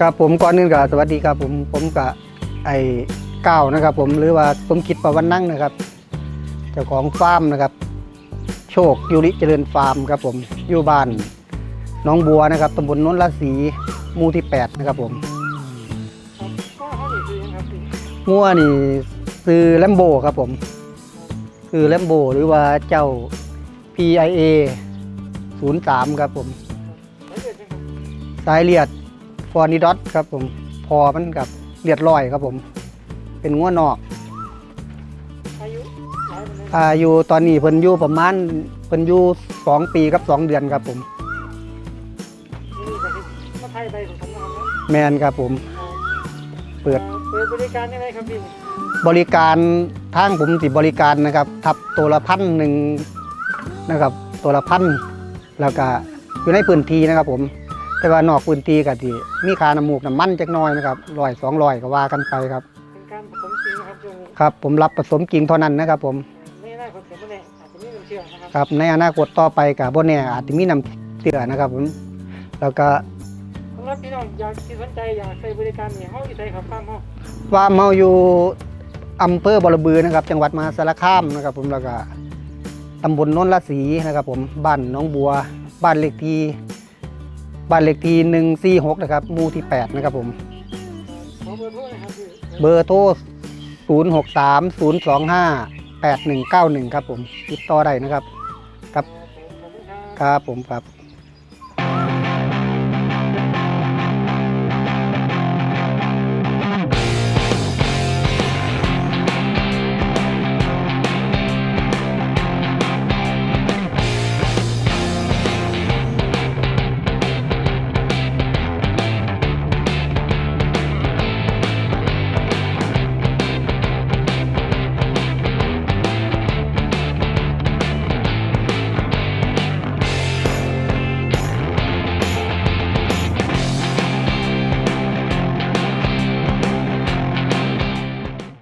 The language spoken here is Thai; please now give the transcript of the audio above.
ครับผมก่อนอื่นก็สวัสดีครับผมผมกับไอ้ก้าวนะครับ ผมหรือว่าสมคิดประวันนั่งนะครับเจ้าของฟาร์มนะครับ โชคยุริเจริญฟาร์มครับ ผมอยู่บ้านน้องบัวนะครับตำบลนนทราศีหมู่ที่8นะครับผมครับก็เขาดีคือยังครับพี่วนี่ซื้อแลมโบครับผม คือแลมโบหรือว่าเจ้า PIA 03 ครับผมครับสายเลียด อร์นิดอตครับผมพอมันกับเลียดลอยครับผม เป็นงัวนอกอายุหลายเป็นไงอายุตอนนี้เพิ่นอยู่ประมาณเพิ่นอยู่สองปีกับสองเดือนครับผมนี่ก็คือมาไทยไปของผมนะครับเนาะแมนครับผม เปิดอ่อเปิดบริการยังไงครับพี่บริการทางผมสิบริการนะครับทับตัวละพันหนึ่งนะครับตัวละพันแล้วก็อยู่ในพื้นที่นะครับผม แต่ว่านอกพื้นที่ก็ที่มีค่าน้ำมูกน้ำมันจักหน้อยนะครับร้อยสองร้อยก็ว่ากันไปครับ เป็นการผสมจริงนะครับช่วงนี้ครับ ผมรับผสมกิ่งเท่านั้นนะครับผม ไม่น่าคนเสียไม่แน่อาจจะมีน้ำเชื่อนะครับครับในอนาคตต่อไปกับบ่แน่อาจจะมีน้ำเสือนะครับผมแล้วก็สำหรับพี่น้องอยากที่สนใจอยากใช้บริการเนี่ยเขาอยู่ใส่ขับฟาร์มเขาว่าเมาอยู่อำเภอบอระบือนะครับ จังหวัดมหาสารคามนะครับ ผมแล้วก็ตำบลโนนละสีนะครับ ผมบ้านหน้องบัว บ้านเลขที่ บ้านเลขที่หนึ่งสี่หกนะครับหมู่ที่แปดนะครับผม เบอร์โทรนะครับพี่เบอร์โทรศูนย์หกสามศูนย์สองห้าแปดหนึ่งเก้าหนึ่งครับผม ติดต่อได้นะครับ ครับ ครับผมครับ